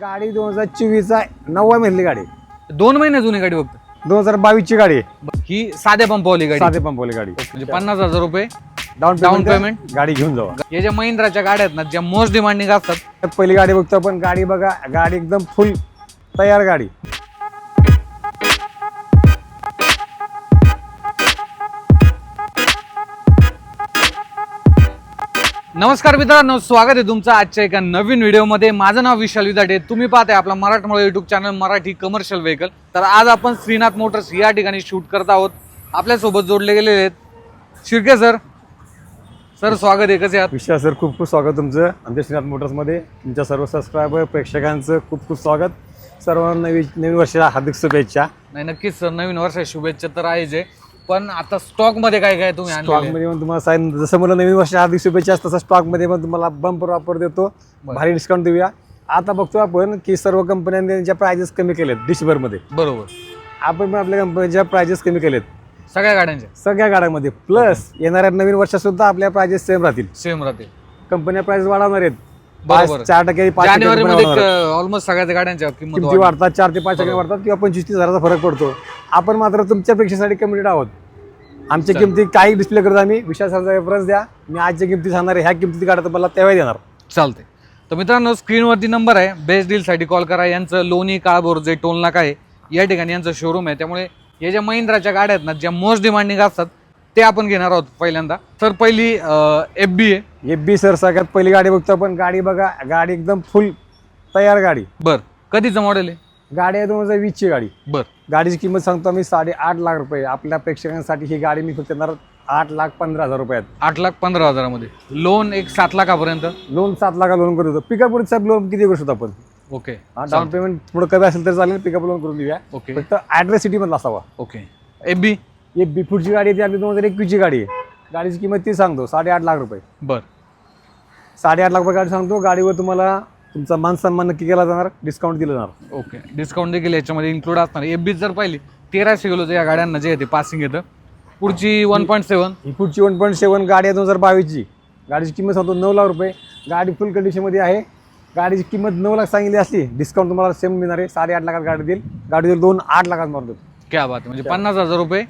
गाडी दोन हजार चोवीसचा नववा महिन्यातली गाडी. दोन महिने जुनी गाडी फक्त? दोन हजार बावीसची गाडी आहे. ही साध्या पंपावली गाडी. साधे पंपवली गाडी. म्हणजे पन्नास हजार रुपये. Down Down payment payment? गाडी घेऊन जावा. या ज्या महिंद्राच्या गाड्या आहेत ना ज्या मोस्ट डिमांडिंग असतात. पहिली गाडी बघतो आपण. गाडी बघा. गाडी एकदम फुल तयार गाडी. नमस्कार मित्रांनो स्वागत आहे तुमचं आजच्या एका नवीन व्हिडिओमध्ये. माझं नाव विशाल विदाटे. तुम्ही पाहताय आपला मराठमोळा YouTube channel Marathi commercial vehicle तर आज आपण श्रीनाथ मोटर्स या ठिकाणी शूट करत आहोत. आपल्यासोबत जोडले गेलेले आहेत. शिर्के सर सर स्वागत आहे. कसे आहात? विश्वास सर खूप खूप स्वागत तुमचं. आमच्या श्रीनाथ मोटर्समध्ये तुमच्या सर्व सबस्क्रायबर प्रेक्षकांचं खूप खूप स्वागत. सर्वांना नवीन नवीन वर्षाला हार्दिक शुभेच्छा. नाही नक्कीच सर नवीन वर्षा शुभेच्छा तर आहेच आहे. पण आता स्टॉकमध्ये काय काय तुम्ही आणलेलं आहे? स्टॉकमध्ये पण तुम्हाला सांगितलं जसं मला नवीन वर्ष हार्दिक शुभेच्छा तसं स्टॉकमध्ये पण तुम्हाला बंपर ऑफर देतो. भारी डिस्काउंट देऊया. आता बघतो आपण की सर्व कंपन्यांनी त्यांच्या प्राइजेस कमी केलेत डिशभरमध्ये बरोबर. आपण पण आपल्या कंपनीच्या प्राइजेस कमी केलेत. सगळ्या गाड्यांच्या? सगळ्या गाड्यांमध्ये. प्लस येणाऱ्या नवीन वर्षात सुद्धा आपल्या प्राइजेस सेम राहतील. सेम राहते कंपन्या प्राइस वाढवणार आहेत. बरोबर. पाच- चार टक्के पाच टक्के जानेवारी company वाढवणार आहेत. मध्ये ऑलमोस्ट सगळ्या गाड्यांच्या किंमत किमती वाढली. वाढतात चार ते पाच टक्के वाढतात किंवा पंचवीस तीस हजाराचा फरक पडतो. आपण मात्र तुमच्या पेक्षासाठी कमिटेड आहोत. आमच्या. किमती काही डिस्प्ले करतो आम्ही. विश्वासाचा रेफरन्स द्या. मी आजच्या किमती सांगणार आहे. ह्या किमतीत गाड्या तुम्हाला तेव्हा देणार. चालते तर मित्रांनो स्क्रीनवरती नंबर आहे. बेस्ट डीलसाठी कॉल करा. यांचं लोणी काळभोर जे टोल नाका आहे या ठिकाणी यांचं शोरूम आहे. त्यामुळे या ज्या महिंद्राच्या गाड्या आहेत ना ज्या मोस्ट डिमांडिंग असतात ते आपण घेणार आहोत पहिल्यांदा. तर पहिली एफ बी आहे एफ बी सर सगळ्यात पहिली गाडी बघतो आपण. गाडी बघा. गाडी एकदम फुल तयार गाडी. बर. कधीचं मॉडेल आहे? गाडी आहे दोन हजार वीसची गाडी. बर. गाडीची किंमत सांगतो आम्ही साडेआठ लाख रुपये. आपल्या प्रेक्षकांसाठी ही गाडी मी फक्त देणार आठ लाख पंधरा हजार रुपयात. आठ लाख पंधरा हजारामध्ये. लोन एक सात लाखापर्यंत? लोन सात लाखा लोन करू होतो पिकअपवरचा लोन किती करू शकतो आपण? ओके डाऊन पेमेंट थोडं कमी असेल तर चालेल पिकअप लोन करून देऊया. ओके फक्त ॲड्रेस सिटीमधला असावा. ओके एफ बी एक बी पुढची गाडी आहे ती आपली दोन हजार एकवीसची गाडी आहे. गाडीची किंमत ती सांगतो साडेआठ लाख रुपये. बर. साडेआठ लाख रुपये गाडी सांगतो. गाडीवर तुम्हाला तुमचा मान सन्मान नक्की केला जाणार डिस्काउंट दिलं जाणार. ओके डिस्काउंट देखील याच्यामध्ये इन्क्लूड असणार. एफ बी जर पाहिली तेराशे किलोचं या गाड्यांना जे आहे ते पासिंग येतं. पुढची वन पॉईंट सेवन ही पुढची वन पॉईंट सेवन गाडी आहे दोन हजार बावीसची. गाडीची किंमत सांगतो नऊ लाख रुपये. गाडी फुल कंडिशनमध्ये आहे. गाडीची किंमत नऊ लाख सांगितली असली डिस्काउंट तुम्हाला सेम मिळणार आहे. साडेआठ लाखात गाडी देईल. गाडी देईल दोन आठ लाखात मारून देतो. क्या बात आहे. म्हणजे पन्नास हजार रुपये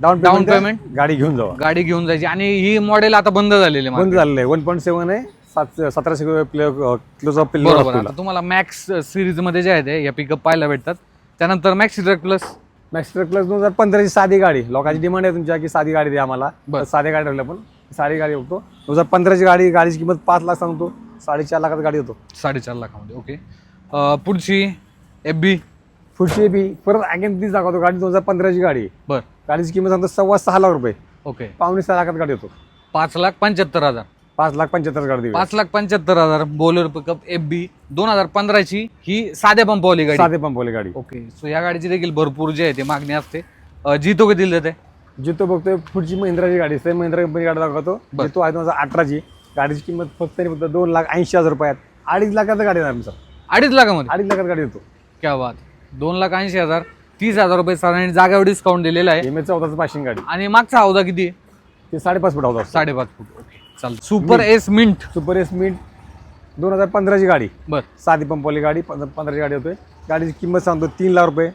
डाऊन Down पेमेंट? गाडी घेऊन जावा. गाडी घेऊन जायची. आणि ही मॉडेल आता बंद झालेली आहे बंद झालेलं आहे. वन पॉईंट सेवन आहे. सात सतराशे किलो किलोचा. बरोबर. आता तुम्हाला मॅक्स सिरीजमध्ये जे आहे ते या पिकअप पाहायला भेटतात. त्यानंतर मॅक्स ट्रक प्लस मॅक्स्टर प्लस दोन हजार पंधराची साधी गाडी. लोकांची डिमांड आहे तुमच्या की साधी गाडी द्या आम्हाला. तर साधी गाडी ठेवल्या पण साधी गाडी बघतो दोन हजार पंधराची गाडी गाडीची किंमत पाच लाख सांगतो. साडेचार लाखात गाडी होतो. साडेचार लाखामध्ये ओके पुढची एफ बी पुढची बी परत अगेन तीच दाखवतो. गाडी दोन हजार पंधराची गाडी. बर. गाडीची किंमत सांगतो सव्वा सहा लाख रुपये. ओके पावणे सहा लाखात गाडी होतो. पाच लाख पंच्याहत्तर हजार. पाच लाख पंच्याहत्तर गाडी देऊ पाच लाख पंच्याहत्तर हजार बोलेरो पिकअप एफ बी दोन हजार पंधराची ही साध्या पंपवाली गाडी. साधे पंपवले गाडी. ओके सो या गाडीची देखील भरपूर जे आहे ते मागणी असते. अं, जितो किती देते जितो बघतोय पुढची महिंद्राची गाडी सेम महिंद्रा कंपनी गाडी दाखवतो. बरं. जितो आहे हजार अठराची. गाडीची किंमत फक्त आणि फक्त दोन लाख ऐंशी हजार रुपयात. अडीच लाखात गाडी येणार आमचा अडीच लाखामध्ये? अडीच लाखात गाडी येतो. क्या बात. दोन लाख ऐंशी हजार तीस हजार रुपये साधारण जागेवर डिस्काउंट दिलेला आहे. एम एच चौदाचं पाशिंग गाडी. आणि मागचा हौदा किती आहे? ते साडेपाच फूट होता साडेपाच फूट. ओके चालतं. Super S mint. Super S mint. दोन हजार पंधराची गाडी. बर. साधी पंपवाली गाडी. पंध- पंधराची गाडी होते गाडीची किंमत सांगतो तीन लाख रुपये.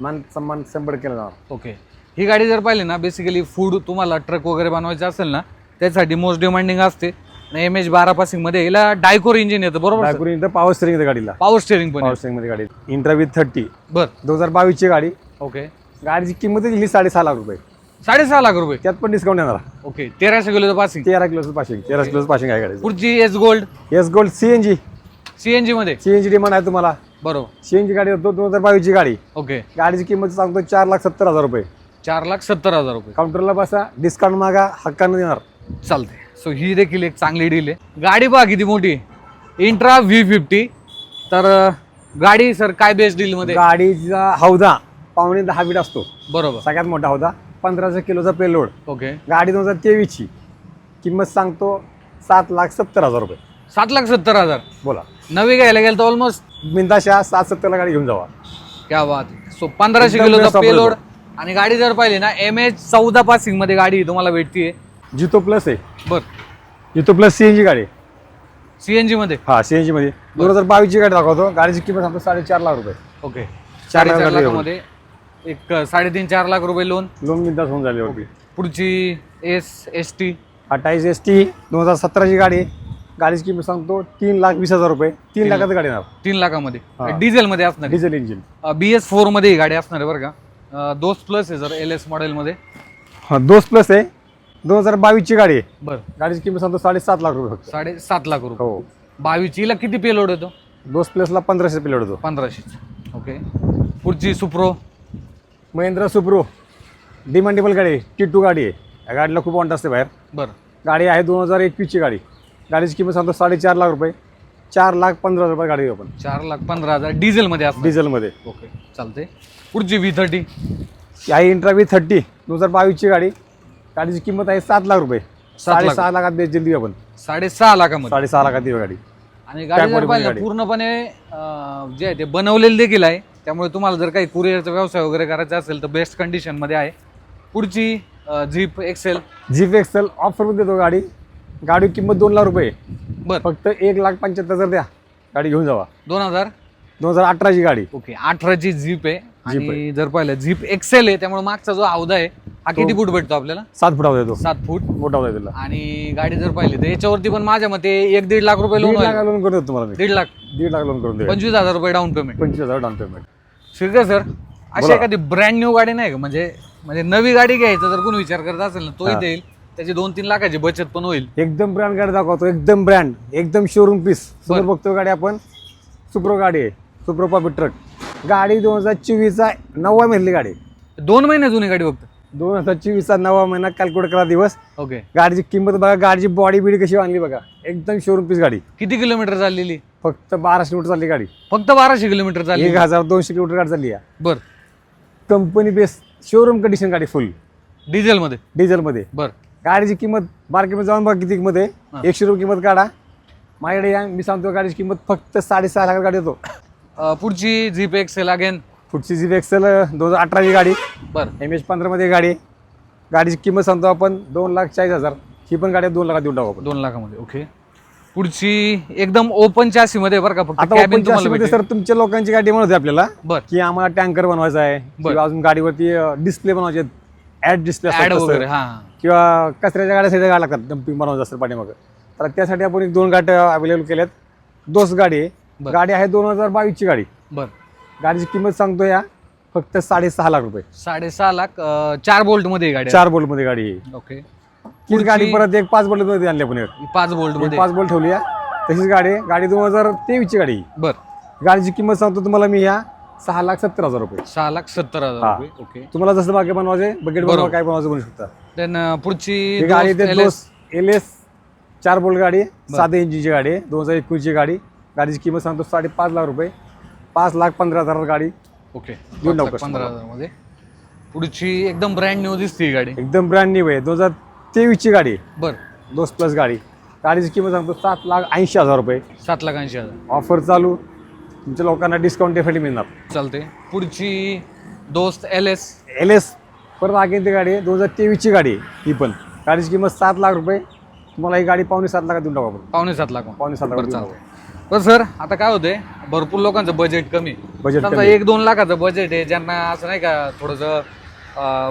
मान सन्मान शंभर केला जाणार. ओके. ही गाडी जर पाहिली ना बेसिकली फूड तुम्हाला ट्रक वगैरे बनवायचं असेल ना त्यासाठी मोस्ट डिमांडिंग असते. एम एच बारा पासिंगमध्ये याला डायकोर इंजिन येतं बरोबर डायपुरी इथं पॉवर स्टेरिंग येते गाडीला. पॉवर स्टेअरिंग पण पॉवर. स्टेरिंगमध्ये गाडी. इंट्रा विथ थर्टी बर. दोन हजार बावीसची गाडी. ओके. गाडीची किंमत दिली साडेसहा लाख रुपये. साडेसहा लाख रुपये. त्यात पण डिस्काउंट येणार. ओके तेराशे किलोचं पासिंग तेरा किलोचं पाशिंग तेरा किलोचं पाशिंग आहे गाडी पुढची S gold S gold CNG CNG मध्ये? सीएनजी डिमांड आहे तुम्हाला. बरोबर. सीएनजी गाडी होतो दोन हजार बावीसची गाडी. ओके. गाडीची किंमत सांगतो चार लाख सत्तर हजार रुपये. चार लाख सत्तर हजार रुपये. काउंटरला बसा डिस्काउंट मागा हक्कानं देणार. चालते सो ही देखील एक चांगली डील आहे. गाडी बघा किती मोठी. इंट्रा व्ही फिफ्टी तर अं, गाडी सर काय बेस्ट डील मध्ये? गाडीचा हौदा पावणे दहा फीट असतो. बरोबर. सगळ्यात मोठा हौदा. पंधराशे किलोचा पेलोड ओके. गाडी दोन हजार तेवीसची. किंमत सांगतो सात लाख सत्तर हजार रुपये. सात लाख सत्तर हजार. बोला. नवी घ्यायला गेलं तर ऑलमोस्ट बिंदाशा सात सत्तरला गाडी घेऊन जावा. क्या बात सो पंधराशे एकदम किलोचा पेलोड. आणि गाडी जर पाहिली ना एम एच चौदा पासिंगमध्ये गाडी तुम्हाला भेटतीये. जितो प्लस आहे. बर. जितो प्लस सी एन जी गाडी. सीएनजी मध्ये? हा सीएनजी मध्ये. दोन हजार बावीसची गाडी दाखवतो. गाडीची किंमत सांगतो साडेचार लाख रुपये. ओके. चार साडेचार लाखामध्ये. लाखामध्ये एक साडेतीन चार लाख रुपये लोन लोन बिंदास होऊन झाली होती पुढची एस एस टी अठ्ठावीस एस टी दोन हजार सतराची गाडी. आहे. गाडीची किंमत सांगतो तीन लाख वीस हजार रुपये. तीन लाखाची गाडी येणार. तीन लाखामध्ये. डिझेल मध्ये असणार डिझेल इंजिन बी एस फोरमध्ये ही गाडी असणार आहे बरं का. दोस प्लस आहे जर एल एस मॉडेल मध्ये. हा दोस प्लस आहे. दोन हजार बावीसची गाडी आहे. बरं. गाडीची किंमत सांगतो साडेसात लाख रुपये साडेसात लाख रुपये. हो. बावीसची ला किती पेलोड येतो? दोस प्लसला पंधराशे पिलड होतो पंधराशेच. ओके पुढची सुप्रो महिंद्रा सुप्रो डिमांडेबल गाडी आहे टी टू गाडी आहे. या गाडीला खूप वॉन्ट असते बाहेर. बरं. गाडी आहे दोन हजार एकवीसची गाडी. गाडीची किंमत सांगतो साडेचार लाख रुपये. चार लाख पंधरा हजार रुपये गाडी आहे आपण चार लाख पंधरा हजार डिझेल मध्ये असणार. डिझेलमध्ये. ओके चालते पुढची व्ही थर्टी ही आहे इंट्रा व्ही थर्टी दोन हजार बावीसची गाडी. गाडीची किंमत आहे सात लाख रुपये. सात लाख. साडेसहा लाखात बेच दिली आपण साडेसहा लाखामध्ये. साडेसहा लाखात दिली गाडी. आणि गाडी जर Type पाहिलं गाडी. पूर्णपणे अं, जे आहे ते बनवलेलं देखील आहे. त्यामुळे तुम्हाला जर काही कुरिअरचा व्यवसाय वगैरे करायचा असेल तर बेस्ट कंडिशनमध्ये आहे. पुढची झीप एक्सेल जीप एक्सेल ऑफरमध्ये देतो गाडी. गाडी किंमत दोन लाख रुपये. बर. फक्त एक लाख पंच्याहत्तर हजार द्या. गाडी घेऊन जावा. दोन हजार? दोन हजार अठराची गाडी. ओके अठराची जीप आहे. आणि जर पाहिलं जीप एक्सेल आहे त्यामुळे मागचा जो हौदा आहे हा किती फूट भेटतो आपल्याला? सात फुटावर देतो सात फूट. मोठा होता तुला आणि गाडी जर पाहिली तर याच्यावरती पण माझ्या मते एक दीड लाख रुपये लोन दीड लाख होईल लोन करून देतो तुम्हाला मी. दीड लाख. दीड लाख लोन करून देतो पंचवीस हजार रुपये डाऊन पेमेंट पंचवीस हजार डाऊन पेमेंट श्रीकर सर अशी बोला. एखादी ब्रँड न्यू गाडी नाही का? म्हणजे म्हणजे नवी गाडी घ्यायचं जर कोणी विचार करत असेल ना तोही हा. देईल त्याची दोन तीन लाखाची बचत पण होईल. एकदम ब्रँड गाडी दाखवतो एकदम ब्रँड एकदम शोरूम पीस समोर. बघतो गाडी आपण. सुप्रो गाडी आहे. सुप्रो पॉपी ट्रक गाडी दोन हजार चोवीसचा नववा महिन्यातली गाडी. दोन महिने जुनी गाडी फक्त? दोन हजार चोवीसचा नववा महिना कॅल्क्युलेट करा दिवस. ओके. गाडीची किंमत बघा गाडीची बॉडी बिडी कशी बांधली बघा. एकदम शोरूम पीस गाडी. किती किलोमीटर चाललेली? फक्त बाराशे किलोमीटर चालली गाडी. फक्त बाराशे किलोमीटर चालली एक हजार दोनशे किलोमीटर गाडी चालली आहे बर. कंपनी बेस शोरूम कंडिशन गाडी फुल डिझेल मध्ये डिझेलमध्ये. बर. गाडीची किंमत मार्केटमध्ये जाऊन बघा किती किंमत. आहे. एकशे रुपये किंमत काढा. माझ्याकडे या मी सांगतो गाडीची किंमत फक्त साडेसहा लाख गाडी येतो. पुढची जीप एक्सेल अगेन पुढची जी एक्सेल दोन हजार अठराची गाडी. बर. एम एच पंधरामध्ये गाडी. आहे. गाडीची किंमत सांगतो आपण दोन लाख चाळीस हजार. ही पण गाडी दोन लाखात देऊन टाकू आपण. दोन लाखामध्ये ओके पुढची एकदम ओपन चासी मध्ये बरं का फक्त आता कॅबिन open तुम्हाला chassis मध्ये. सर तुमच्या लोकांची गाडी म्हणत आपल्याला. बर. की आम्हाला टँकर बनवायचा आहे किंवा अजून गाडीवरती डिस्प्ले बनवायचे ऍड डिस्प्ले ऍड वगैरे हा. किंवा कचऱ्याच्या गाड्या सगळ्या गाड्या लागतात डम्पिंग बनवायचं असतं पाठीमागं. तर त्यासाठी आपण एक दोन गाड्या अवेलेबल केल्यात. दोस गाडी आहे. गाडी आहे दोन हजार बावीसची गाडी. बर. गाडीची किंमत सांगतो या फक्त साडेसहा लाख रुपये. साडेसहा लाख अं, चार बोल्टमध्ये गाडी. चार बोल्टमध्ये गाडी आहे ओके. तीच गाडी परत एक पाच बोल्टमध्ये आणली आपण एक. ही पाच बोल्ट एक मध्ये पाच बोल्ट ठेवली आहे तशीच गाडी आहे. गाडी दोन हजार तेवीसची गाडी आहे. बर. गाडीची किंमत सांगतो तुम्हाला मी या. सहा लाख सत्तर हजार रुपये. सहा लाख सत्तर हजार. रुपये. ओके. तुम्हाला जसं बाकी बनवायचे बकेट बनवा बरोबर. काय बनवायचं बनवू शकता. देन पुढची ही गाडी दोस्त ते LS. दोस एल एस चार बोल्ट गाडी आहे साधे इंजिनची गाडी आहे दोन हजार एकवीसची गाडी गाडीची किंमत सांगतो साडेपाच लाख रुपये. पाच लाख पंधरा हजार गाडी ओके. लाख पंधरा हजारमध्ये पुढची एकदम ब्रँड न्यू दिसते ही गाडी. एकदम ब्रँड न्यू आहे. दोन हजार तेवीसची गाडी. आहे बर. दोस प्लस गाडी. गाडीची किंमत सांगतो सात लाख ऐंशी हजार रुपये. सात लाख ऐंशी हजार. ऑफर चालू. तुमच्या लोकांना डिस्काउंट डेफिनेटली मिळणार. चालते पुढची दोस्त एल एस एल एस परत आगे ती गाडी आहे दोन हजार तेवीसची गाडी आहे ही पण. गाडीची किंमत सात लाख रुपये. तुम्हाला ही गाडी पावणे सात लाखात देऊन टाकू आपण. पावणे सात लाख पावणे सात बरं लाखात देऊन चालतंय बरं सर आता काय होतंय? भरपूर लोकांचं बजेट कमी. बजेट समजा एक दोन लाखाचं बजेट आहे ज्यांना असं नाही का थोडंसं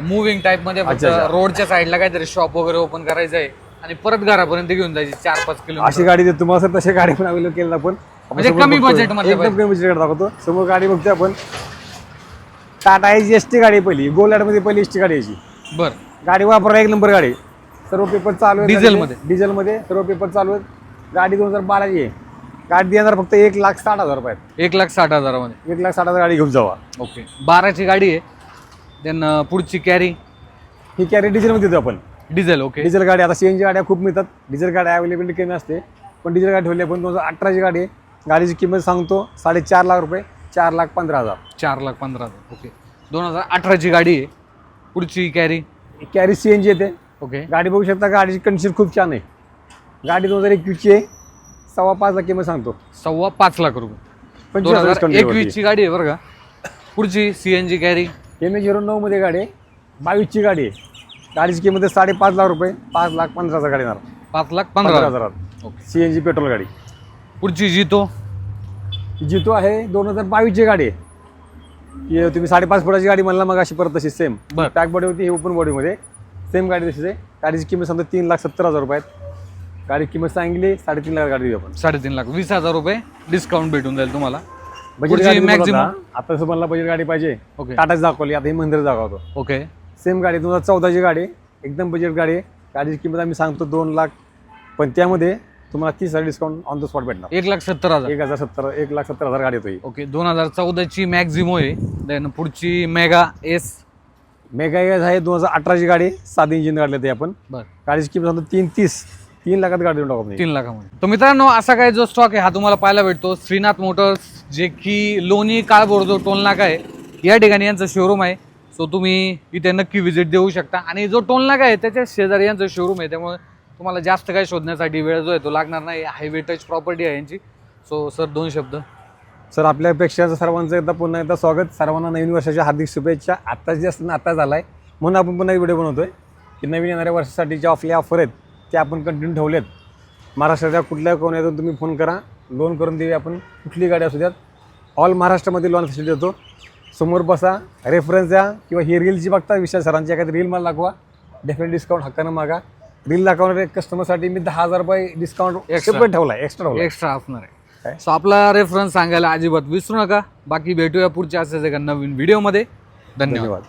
मुव्हिंग टाईपमध्ये फक्त अच्छा, अच्छा. रोडच्या साईडला काहीतरी शॉप वगैरे ओपन करायचं आहे आणि परत घरापर्यंत घेऊन जायची चार पाच अशी किलोमीटर गाडी देतो. तुम्हाला सर तशी गाडी पण अवेलेबल केली आपण. आपण म्हणजे समोर कमी बघतोय. budget मध्ये एकदम पाहिजे. कमी बजेट दाखवतो. समोर गाडी बघतोय आपण. टाटा एस एस टी गाडी आहे पहिली. गोल्डमध्ये पहिली एस टी गाडी यायची बर. गाडी वापरा एक नंबर गाडी सर्व पेपर चालू आहेत Diesel मध्ये? डिझेल मध्ये सर्व पेपर चालू आहेत. गाडी दोन हजार बाराची आहे. गाडी देणार फक्त एक लाख साठ हजार रुपयात. एक लाख साठ हजारामध्ये. एक लाख साठ हजार गाडी घेऊन जावा. ओके. बाराची गाडी आहे. देन पुढची कॅरी ही कॅरी डिझेल मध्ये देतो आपण. डिझेल ओके डिझेल गाडी आता सीएनजी गाड्या खूप मिळतात. डिझेल गाड्या अवेलेबिलिटी कमी असते. पण डिझेल गाडी ठेवली आपण दोन हजार अठराची गाडी आहे. गाडीची किंमत सांगतो साडेचार लाख रुपये चार लाख पंधरा हजार. चार लाख पंधरा हजार ओके दोन हजार अठराची गाडी आहे. पुढची Carry Carry C N G येते. ओके गाडी बघू शकता गाडीची कंडिशन खूप छान आहे. गाडी दोन हजार एकवीसची आहे. सव्वा पाच लाख किंमत सांगतो. सव्वा पाच लाख रुपये. पंचवीस दोन हजार हजार एकवीसची गाडी आहे बरं का. पुढची CNG Carry M A zero नऊमध्ये गाडी आहे. बावीसची गाडी आहे. गाडीची किंमत आहे साडेपाच लाख रुपये. पाच लाख पंधरा हजार गाडी येणार. पाच लाख पंधरा पंधरा हजार. हजारात. Okay C N G petrol गाडी. पुढची जितो. जितो आहे दोन हजार बावीसची गाडी आहे. तुम्ही साडेपाच फुटाची गाडी म्हणला मग अशी परत तशी सेम बरं. पॅक बॉडी होती ही ओपन बॉडीमध्ये सेम गाडी तशीच आहे. गाडीची किंमत समजा तीन लाख सत्तर हजार रुपये आहेत. गाडी किंमत सांगितली साडेतीन लाख गाडी देऊ आपण. साडेतीन लाख. वीस हजार रुपये डिस्काउंट भेटून जाईल तुम्हाला. बजेट गाडी maximum आता मला बजेट गाडी पाहिजे ओके. टाटाच दाखवली आता ही महिंद्रा दाखवतो. ओके. सेम गाडी हजार चौदाची गाडी. एकदम बजेट गाडी. आहे गाडीची किंमत आम्ही सांगतो दोन लाख. पण त्यामध्ये तुम्हाला तीस हजार डिस्काउंट ऑन द स्पॉट भेटणार. एक लाख सत्तर हजार. एक हजार सत्तर एक लाख सत्तर हजार गाडी येतो ही ओके दोन हजार चौदाची मॅक्झिमो आहे. देन पुढची मेगा एस मेगा एस आहे दोन हजार अठराची गाडी. साधी इंजिन काढले ते आपण. बर. गाडीची किंमत समजा तीन तीस तीन लाखात गाडी देऊन टाकू आपण. तीन लाखामध्ये. तर मित्रांनो असा काही जो स्टॉक आहे हा तुम्हाला पाहायला भेटतो. श्रीनाथ मोटर्स जे की लोणी काळभोर जो टोल नाका आहे या ठिकाणी यांचं शोरूम आहे. सो तुम्ही इथे नक्की व्हिजिट देऊ शकता. आणि जो टोल नाका आहे त्याच्या शेजारी यांचं शोरूम आहे. त्यामुळे तुम्हाला जास्त काही शोधण्यासाठी वेळ जो आहे तो लागणार नाही. हायवे टच प्रॉपर्टी आहे यांची. सो सर दोन शब्द. सर आपल्यापेक्षा सर्वांचं एकदा पुन्हा एकदा स्वागत. सर्वांना नवीन वर्षाच्या हार्दिक शुभेच्छा. आत्ताच जे असतं ना आता झालाय. म्हणून आपण पुन्हा एक व्हिडिओ बनवतोय की नवीन येणाऱ्या वर्षासाठी ज्या आपल्या ऑफर आहेत ते आपण कंटिन्यू ठेवलेत. महाराष्ट्राच्या कुठल्या कोण्यातून तुम्ही फोन करा. लोन करून देऊया आपण. कुठली गाडी असू द्यात. ऑल महाराष्ट्रामध्ये लोन फॅसिलिटी देतो समोर बसा रेफरन्स द्या किंवा ही रीलची बघता विशाल सरांची एखादी रील मला दाखवा. डेफिनेट डिस्काउंट हक्कानं मागा. रील दाखवणारे कस्टमरसाठी मी दहा हजार रुपये डिस्काउंट. सेपरेट ठेवला एक्स्ट्रा एक्स्ट्रा असणार आहे? सो आपला रेफरन्स सांगायला अजिबात विसरू नका. बाकी भेटूया पुढच्या असेच एका नवीन व्हिडिओमध्ये धन्यवाद. धन्यवाद.